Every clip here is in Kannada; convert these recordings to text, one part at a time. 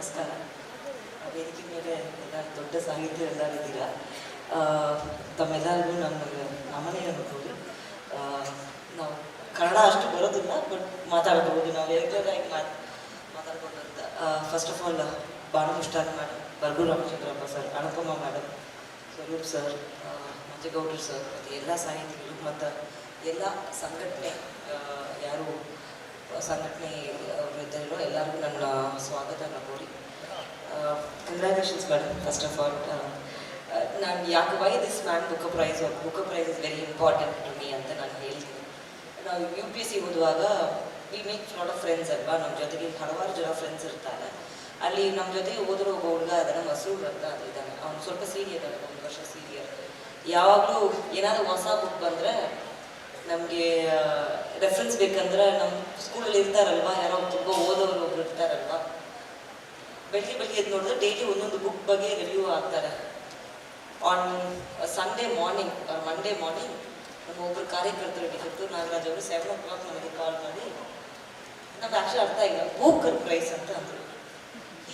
ನಮಸ್ಕಾರ ವೇದಿಕೆ ಮೇಲೆ ಎಲ್ಲ ದೊಡ್ಡ ಸಾಹಿತ್ಯ ಎಲ್ಲರಿದ್ದೀರಾ ತಮ್ಮೆಲ್ಲರಿಗೂ ನಮ್ಮ ನಮ್ಮನೆ ಅನ್ಬೋದು ನಾವು ಕನ್ನಡ ಅಷ್ಟು ಬರೋದಿಲ್ಲ, ಬಟ್ ಮಾತಾಡ್ಬೋದು ನಾವು ರೆಗ್ಯುಲರ್ ಮಾತ್ ಮಾತಾಡ್ಕೊಂಡಂತ. First of all Banu Mushtaq madam Baragur Ramachandrappa sir Anupama madam Swaroop sir ಮಂಜೇಗೌಡರು sir ಮತ್ತು ಎಲ್ಲ ಸಾಹಿತಿಗಳು, ಮತ್ತು ಎಲ್ಲ ಸಂಘಟನೆ ಯಾರು ಸಂಘಟನೆ ಇದ್ದಾರೋ. ಎಲ್ಲರಿಗೂ ನನ್ನ ಸ್ವಾಗತನ ಕೋರಿ. Congratulations madam first of all ನಾನು ಯಾಕೆ why this Man book prize book prize is very important to me ಅಂತ ನಾನು ಹೇಳ್ತೀನಿ. ನಾವು ಯು ಪಿ ಸಿ ಓದುವಾಗ we make lot of friends ಅಲ್ವಾ? ನಮ್ಮ ಜೊತೆಗೆ ಹಲವಾರು ಜನ ಫ್ರೆಂಡ್ಸ್ ಇರ್ತಾರೆ. ಅಲ್ಲಿ ನಮ್ಮ ಜೊತೆಗೆ ಓದಿರೋ ಒಬ್ಬ ಹುಡುಗ ಅದನ್ನು ಮಸೂರ್ ಅಂತ ಅದು ಇದ್ದಾನೆ. ಅವ್ನು ಸ್ವಲ್ಪ ಸೀನಿಯರ್ ಅಲ್ಲ, ಒಂದು ವರ್ಷ ಸೀನಿಯರ್ ಯಾವಾಗಲೂ ಏನಾದರೂ ಹೊಸ ಬುಕ್ ಬಂದರೆ ನಮಗೆ ರೆಫರೆನ್ಸ್ ಬೇಕಂದ್ರೆ ನಮ್ಮ ಸ್ಕೂಲಲ್ಲಿ ಇರ್ತಾರಲ್ವಾ, ಯಾರೋ ತುಂಬ ಓದೋರು ಒಬ್ರು ಇರ್ತಾರಲ್ವಾ? ಬೆಳಿಗ್ಗೆ ಬೆಳಗ್ಗೆ ಎದ್ದು ನೋಡಿದ್ರೆ ಡೈಲಿ ಒಂದೊಂದು ಬುಕ್ ಬಗ್ಗೆ ರಿವ್ಯೂ ಆಗ್ತಾರೆ on Sunday morning Monday morning ನಮ್ಮ ಒಬ್ಬರು ಕಾರ್ಯಕರ್ತರು ಇಟ್ಟಿತ್ತು ನಾಗರಾಜ್ ಅವರು ಸೆವೆನ್ ಓ ಕ್ಲಾಕ್ ನನಗೆ ಕಾಲ್ ಮಾಡಿ ನಮ್ಗೆ ಆ್ಯಕ್ಚುಲಿ ಅರ್ಥ ಆಗಿಲ್ಲ ಬೂಕರ್ ಪ್ರೈಸ್ ಅಂತ ಅಂದರು.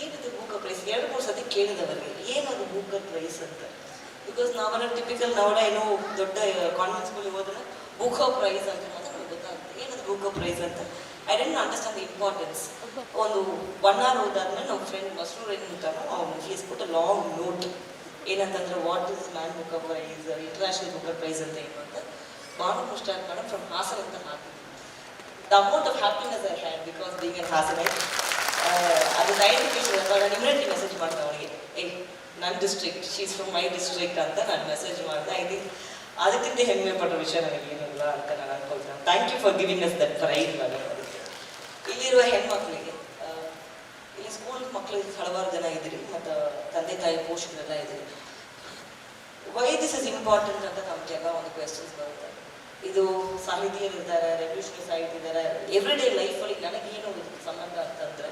ಏನಿದೆ ಬೂಕರ್ ಪ್ರೈಸ್ ಎರಡು, ಮೂರು ಸತಿ ಕೇಳಿದವರಿಗೆ ಏನದು ಬೂಕರ್ ಪ್ರೈಸ್ ಅಂತ. ಬಿಕಾಸ್ ನಾವೆಲ್ಲ ಟಿಪಿಕಲ್ ನಾವೆಲ್ಲ ಏನೋ ದೊಡ್ಡ ಕಾನ್ವೆಂಟ್ ಸ್ಕೂಲಿಗೆ ಹೋದ್ರೆ ಬುಕ್ ಆಫ್ ಪ್ರೈಸ್ ಅಂತ ಮಾತ್ರ ನಮ್ಗೆ ಗೊತ್ತಾಗುತ್ತೆ. ಏನದು ಬುಕ್ ಆಫ್ ಪ್ರೈಸ್ ಅಂತ? I didn't understand the importance ಒಂದು ಒನ್ ಅವರ್ ಹೋದಾದ್ಮೇಲೆ ನಮ್ಮ ಫ್ರೆಂಡ್ ಮಸ್ರೂರ್ ಏನು ಅಂತಾನೋ ಅವ್ನು he's put a long note ಏನಂತಂದ್ರೆ what is Man Booker prize international Booker prize ಅಂತ ಏನು ಅಂತ? ಬಾನು ಪುಷ್ಟಾಕ್ ಮೇಡಮ್ ಫ್ರಮ್ ಹಾಸನ್ ಅಂತ ಹಾಕಿದ್ರು the amount of happiness I had because being in Hassan ಅದು ನೈಂಟಿ ನಾನು ಇಮಿಡಿಯೇಟ್ಲಿ ಮೆಸೇಜ್ ಮಾಡ್ದೆ ಅವನಿಗೆ ಏಯ್ ನನ್ನ district she's from my district ಅಂತ ನಾನು ಮೆಸೇಜ್ ಮಾಡಿದೆ. ಐ ಥಿಂಕ್ ಅದಕ್ಕಿಂತ ಹೆಮ್ಮೆ ಪಡೋ ವಿಷಯ ನನಗೆ ಏನಿಲ್ಲ ಅಂತ ನಾನು ಅನ್ಕೊಳ್ತೇನೆ. Thank you for giving us that prize ಅದಕ್ಕೆ ಇಲ್ಲಿರುವ ಹೆಣ್ಮಕ್ಳಿಗೆ ಇಲ್ಲಿ ಸ್ಕೂಲ್ ಮಕ್ಕಳು ಹಲವಾರು ಜನ ಇದ್ದೀರಿ, ಮತ್ತು ತಂದೆ ತಾಯಿ ಪೋಷಕರೆಲ್ಲ ಇದ್ದೀರಿ. ವೈ ದಿಸ್ ಇಸ್ ಇಂಪಾರ್ಟೆಂಟ್ ಅಂತ ನಮಗೆಲ್ಲ ಒಂದು ಕ್ವೆಶನ್ಸ್ ಬರುತ್ತೆ. ಇದು ಸಾಹಿತಿಯರಿದ್ದಾರೆ ರೆವಲ್ಯೂಷನರಿ ಸಾಹಿತಿದ್ದಾರೆ ಎವ್ರಿ ಡೇ ಲೈಫಲ್ಲಿ ನನಗೇನು ಸಂಬಂಧ ಅಂತಂದರೆ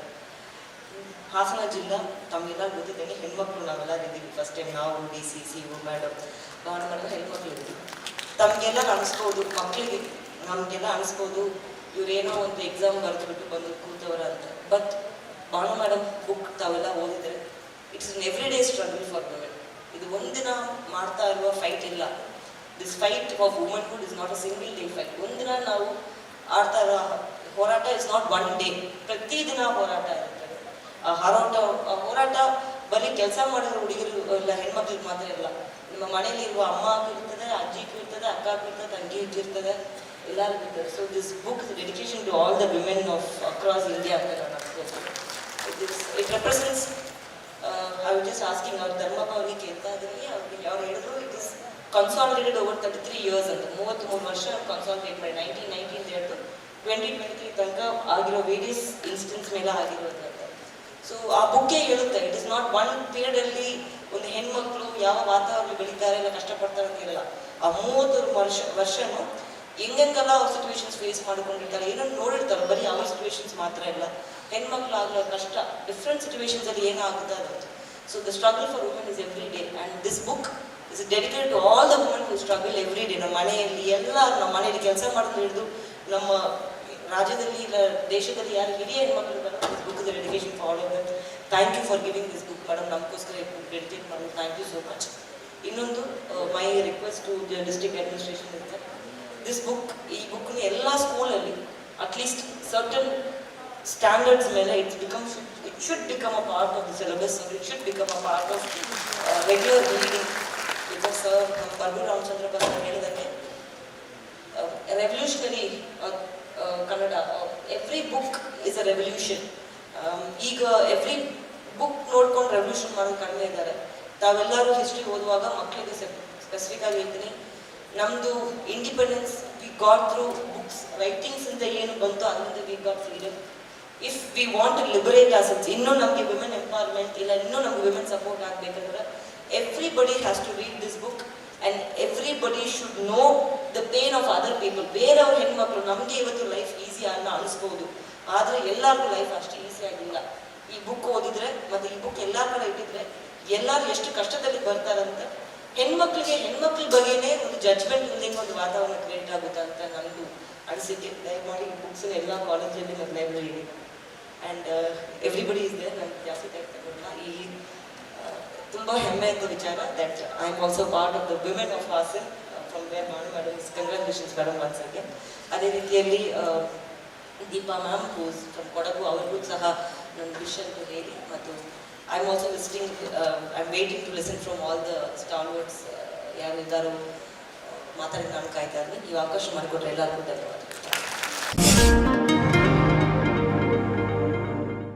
ಹಾಸನ ಜಿಲ್ಲಾ ತಮಗೆಲ್ಲ ಗೊತ್ತಿದ್ದೇನೆ ಹೆಣ್ಮಕ್ಳು ನಾವೆಲ್ಲ ಇದ್ದೀವಿ. ಫಸ್ಟ್ ಟೈಮ್ ನಾವು ಡಿ ಸಿ ಸಿ ಮೇಡಮ್ ಭಾಳ ಮೇಡಮ್ ಹೆಣ್ಮಕ್ಳು ತಮಗೆಲ್ಲ ಅನಿಸ್ಬೋದು ಮಕ್ಕಳಿಗೆ ನಮಗೆಲ್ಲ ಅನಿಸ್ಬೋದು, ಇವರೇನೋ ಒಂದು ಎಕ್ಸಾಮ್ ಬರೆದ್ಬಿಟ್ಟು ಬಂದು ಕೂತವರ ಅಂತ. ಬಟ್ ಭಾನು ಮೇಡಮ್ ಬುಕ್ ತಾವೆಲ್ಲ ಓದಿದರೆ it's an every day struggle for women ಇದು ಒಂದಿನ ಮಾಡ್ತಾ ಇರುವ ಫೈಟ್ ಇಲ್ಲ. This fight of womanhood is not a single day fight ಒಂದಿನ ನಾವು ಆಡ್ತಾ ಇರೋ ಹೋರಾಟ ಇಸ್ ನಾಟ್ ಒನ್ ಡೇ ಪ್ರತಿದಿನ ಹೋರಾಟ ಇರುತ್ತೆ. ಆ ಹೋರಾಟ ಹೋರಾಟ ಬರೀ ಕೆಲಸ ಮಾಡಿರೋ ಹುಡುಗರು ಇಲ್ಲ ಹೆಣ್ಮಕ್ಳಿಗೆ ಮಾತ್ರ ಇಲ್ಲ. ನಿಮ್ಮ ಮನೇಲಿ ಇರುವ ಅಮ್ಮ ಇರ್ತದೆ, ಅಜ್ಜಿಗೂ ಇರ್ತದೆ, ಅಕ್ಕಗೂ ಇರ್ತದೆ ತಂಗಿ ಇರ್ತದೆ, ಎಲ್ಲರೂ ಇರ್ತದೆ so this book dedication to all the women of across India ಅಂತ ನಾನು it represents I was just asking ಅವ್ರ ಧರ್ಮಪ್ಪ ಅವರಿಗೆ ಕೇಳ್ತಾ ಇದ್ದೀನಿ ಅವ್ರಿಗೆ ಅವ್ರು ಹೇಳಿದ್ರು it is consolidated over thirty three years ಅಂತ. ಮೂವತ್ತ್ಮೂರು ವರ್ಷ ಕನ್ಸಾಲಿಡೇಟ್ ಮಾಡಿ nineteen nineteen twenty twenty three ತನಕ ಆಗಿರೋ ವೇರಿಯಸ್ ಇನ್ಸ್ಟೆನ್ಸ್ ಮೇಲೆ ಆಗಿರೋದು ಸೊ ಆ ಬುಕ್ಕೆ ಹೇಳುತ್ತೆ ಇಟ್ ಇಸ್ ನಾಟ್ ಒನ್ ಪೀರಿಯಡಲ್ಲಿ ಒಂದು ಹೆಣ್ಮಕ್ಳು ಯಾವ ವಾತಾವರಣ ಬೆಳೀತಾರೆ ಇಲ್ಲ ಕಷ್ಟಪಡ್ತಾರೆ ಅಂತ ಇರಲ್ಲ ಆ ಮೂವತ್ತು ವರ್ಷ, ವರ್ಷನೂ ಹೆಂಗೆಲ್ಲ ಅವ್ರ ಸಿಚುವೇಶನ್ಸ್ ಫೇಸ್ ಮಾಡ್ಕೊಂಡಿರ್ತಾರೆ. ಏನೋ ನೋಡಿರ್ತಾರೆ, ಬರೀ ಅವ್ರ ಸಿಚುವೇಶನ್ಸ್ ಮಾತ್ರ ಇಲ್ಲ ಹೆಣ್ಮಕ್ಳು ಆಗೋ ಕಷ್ಟ ಡಿಫ್ರೆಂಟ್ ಸಿಚುವೇಶನ್ಸ್ ಅಲ್ಲಿ ಏನಾಗುತ್ತೆ ಅದು? So the struggle for women is every day and this book is dedicate to all the women who struggle every day ನಮ್ಮ ಮನೆಯಲ್ಲಿ ಎಲ್ಲ ನಮ್ಮ ಮನೆಯಲ್ಲಿ ಕೆಲಸ ಮಾಡೋದು ಹಿಡಿದು, ನಮ್ಮ ರಾಜ್ಯದಲ್ಲಿ ಇಲ್ಲ, ದೇಶದಲ್ಲಿ ಯಾರು ಹಿರಿಯ ಹೆಣ್ಮಕ್ಳು this book dedication for all that thank you for giving this book madam ನಮಗೋಸ್ಕರ ಈ ಬುಕ್ ಡೆಡಿಕೇಟ್ ಮಾಡೋದು ಥ್ಯಾಂಕ್ ಯು ಸೋ ಮಚ್ ಇನ್ನೊಂದು my request to district administration ಇರುತ್ತೆ ದಿಸ್ ಬುಕ್ ಈ ಬುಕ್ನ ಎಲ್ಲ ಸ್ಕೂಲಲ್ಲಿ ಅಟ್ಲೀಸ್ಟ್ ಸರ್ಟನ್ ಸ್ಟ್ಯಾಂಡರ್ಡ್ಸ್ ಮೇಲೆ it's become it should become a part of the syllabus it should become a part of regular reading because sir Baragur Ramachandra bus ಹೇಳಿದಂಗೆ revolutionary Kannada every book is a revolution ಈಗ ಎವ್ರಿ ಬುಕ್ ನೋಡ್ಕೊಂಡು ರೆವಲ್ಯೂಷನ್ ಮಾಡೋದು ಕಡಿಮೆ ಇದ್ದಾರೆ. ತಾವೆಲ್ಲರೂ ಹಿಸ್ಟ್ರಿ ಓದುವಾಗ ಮಕ್ಕಳಿಗೆ ಸ್ಪೆಸಿಫಿಕ್ ಆಗಿ ಹೇಳ್ತೀನಿ. ನಮ್ಮದು independence we got through books writings ಅಂತ ಏನು ಬಂತು ಅದರಿಂದ we got freedom if we want to liberate assets ಇನ್ನೂ ನಮಗೆ ವಿಮೆನ್ ಎಂಪವರ್ಮೆಂಟ್ ಇಲ್ಲ, ಇನ್ನೂ ನಮ್ಗೆ ವಿಮೆನ್ ಸಪೋರ್ಟ್ ಆಗಬೇಕಂದ್ರೆ everybody has to read this book and everybody should know the pain of other people ಬೇರೆಯವ್ರ ಹೆಣ್ಮಕ್ಳು ನಮಗೆ ಇವತ್ತು ಲೈಫ್ ಈಸಿ ಅನ್ನ ಅನಿಸ್ಬೋದು. ಆದರೆ ಎಲ್ಲರಿಗೂ ಲೈಫ್ ಅಷ್ಟು ಈಸಿ ಆಗಿಲ್ಲ. ಈ ಬುಕ್ ಓದಿದ್ರೆ ಮತ್ತು ಈ ಬುಕ್ ಎಲ್ಲರ ಕಡೆ ಇಟ್ಟಿದ್ರೆ ಎಲ್ಲರೂ ಎಷ್ಟು ಕಷ್ಟದಲ್ಲಿ ಬರ್ತಾರಂತ. ಹೆಣ್ಮಕ್ಳಿಗೆ ಹೆಣ್ಮಕ್ಳ ಬಗ್ಗೆನೇ ಒಂದು ಜಡ್ಜ್ಮೆಂಟ್ ಇಲ್ಲದೆ ಒಂದು ವಾತಾವರಣ ಕ್ರಿಯೇಟ್ ಆಗುತ್ತೆ ಅಂತ ನನಗೂ ಅನಿಸಿಕೆ. ದಯಮಾಡಿ ಈ ಬುಕ್ಸ್ ಎಲ್ಲ ಕಾಲೇಜಲ್ಲಿ ಮತ್ತು library and everybody is there ನಾನು ಜಾಸ್ತಿ ಟೈಮ್ ತಗೊಳ್ಳಲ್ಲ ಈ ತುಂಬ ಹೆಮ್ಮೆ ಅಂತ ವಿಚಾರ. That I am also part of the women of Hassan from where ಮಾಡು ಮೇಡಮ್ ಕಂಗ್ರ್ಯಾಚುಲೇಷನ್ಸ್ ಮೇಡಮ್ ಅದೇ ರೀತಿಯಲ್ಲಿ Deepa ma'am who's from Kodagu ಅವ್ರಿಗೂ ಸಹ ನನ್ನ ವಿಷನ್ ಹೇಳಿ. ಮತ್ತು I am also listening I am waiting to listen from all the stalwarts ಯಾರು ಇದ್ದಾರೋ, ಮಾತಾಡಿ ನಾನು ಕಾಯ್ತಾ ಇದ್ದೀನಿ ನೀವು ಅವಕಾಶ ಮಾಡಿಕೊಟ್ರೆ ಎಲ್ಲರಿಗೂ ಧನ್ಯವಾದ